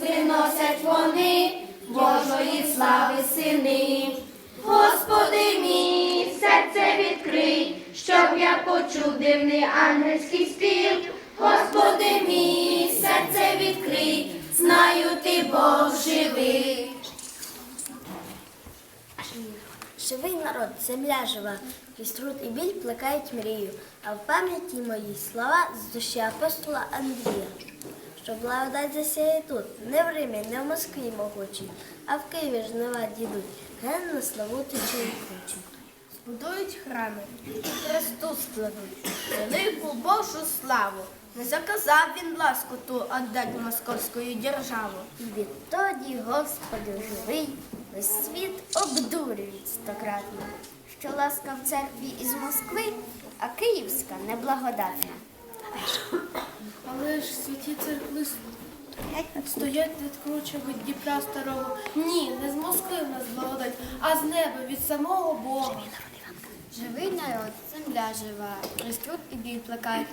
приносять вони Божої слави сини. Господи мій, серце відкрий, щоб я почув дивний ангельський спів. Господи мій, серце відкрий, знаю ти Бог живий. Живий народ, земля жива, крізь труд і біль плекають мрію, а в пам'яті моїй слова з душі апостола Андрія. Що благодать засяє тут, не в Римі, не в Москві могучій, а в Києві жнива дідуть, ген на славу тече кручі. Будують храми, Христу складуть, велику Божу славу. Не заказав він ласку ту отдать московською державу. І відтоді, Господи, живий, весь світ обдурюють стократно, що ласка в церкві із Москви, а київська неблагодатна. Але ж святі церкви стоять від Дніпра старого. Ні, не з Москви в нас благодать, а з неба від самого Бога. Живий народ, земля жива, Христут і біль плекає.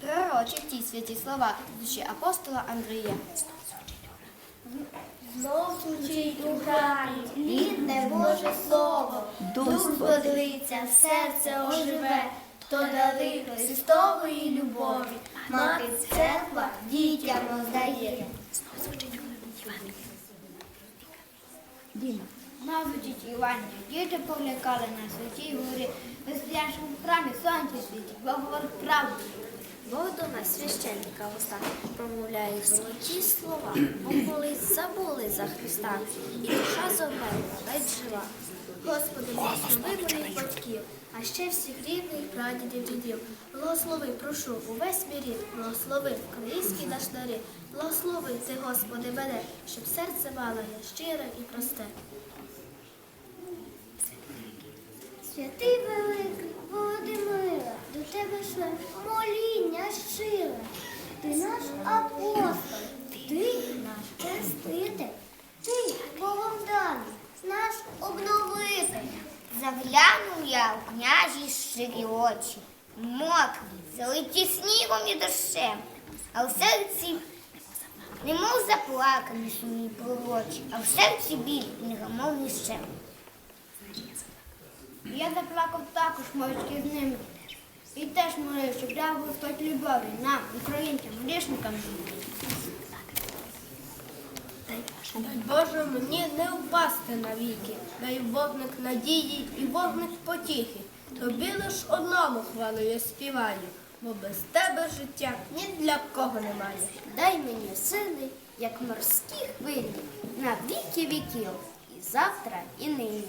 Пророчі ті святі слова душі апостола Андрія. Знов звучить у храмі, рідне Боже Слово, дух бодриться, серце оживе, то дали Христової любові, мати церква дітям роздає. Навчить Івання, діти повлякали на святій горі, в Веселянському храмі сонце світить, Бог говорить правду. Бог до нас священника уста промовляє золоті слова, бо колись забули за Христа, і душа зомерла, ледь жива. Господи, благослови моїх батьків, а ще всіх рідних прадідів дідів. Благослови, прошу, увесь мій рід, благослови українські наш нарід. Благослови ти, Господи, мене, щоб серце мало я щире і просте. Святий великий Володимира, до тебе шле моління щире. Ти наш апостол, ти наш хреститель, ти Богом даний, наш обновитель. Заглянув я в княжі щирі очі, мокрі, залиті снігом і дощем, а в серці немов заплакані сумні пророчі, а в серці біль негамовний щем. Я заплакав також мовчки з ними. І теж молив, щоб дав Господь любові нам, українцям, грішникам. Дай Боже мені не впасти навіки, дай вогник надії і вогник потіхи. Тобі лиш одному хвалу я співаю, бо без тебе життя ні для кого немає. Дай мені сили, як морські хвилі, на віки віків, і завтра, і нині.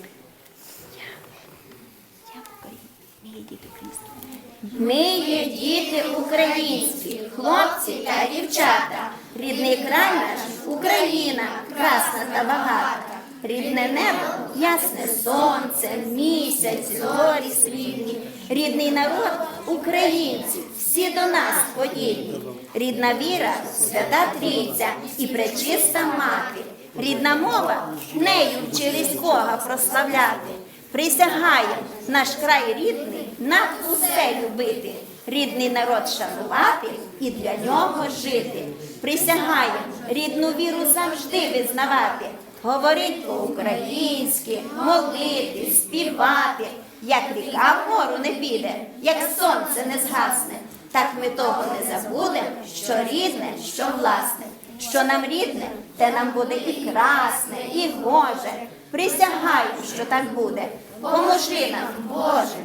Ми є діти українські, хлопці та дівчата. Рідний край наш Україна, красна та багата. Рідне небо, ясне сонце, місяць, зорі світлі. Рідний народ українці, всі до нас подібні. Рідна віра, свята трійця і пречиста мати. Рідна мова, нею вчились Бога прославляти. Присягає наш край рідний над усе любити, рідний народ шанувати і для нього жити. Присягає рідну віру завжди визнавати, говорить по-українськи, молити, співати, як ріка вгору не піде, як сонце не згасне. Так ми того не забудемо, що рідне, що власне. Що нам рідне, те нам буде і красне, і гоже. Присягаю, що так буде. Поможи нам, Боже.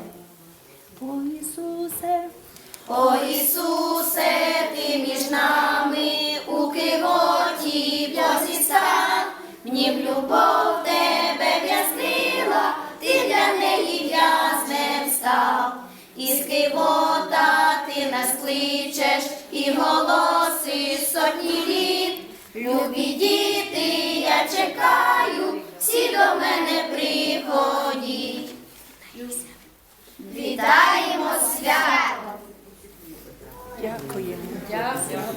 О Ісусе, О Ісусе, ти між нами у кивоті Бозі став, Мені в любов тебе в'язнила, ти для неї в'язнем став. Із кивота ти нас кличеш і голоси сотні літ. Любі діти, я чекаю, всі до мене приходіть. Вітаємо свято! Gracias.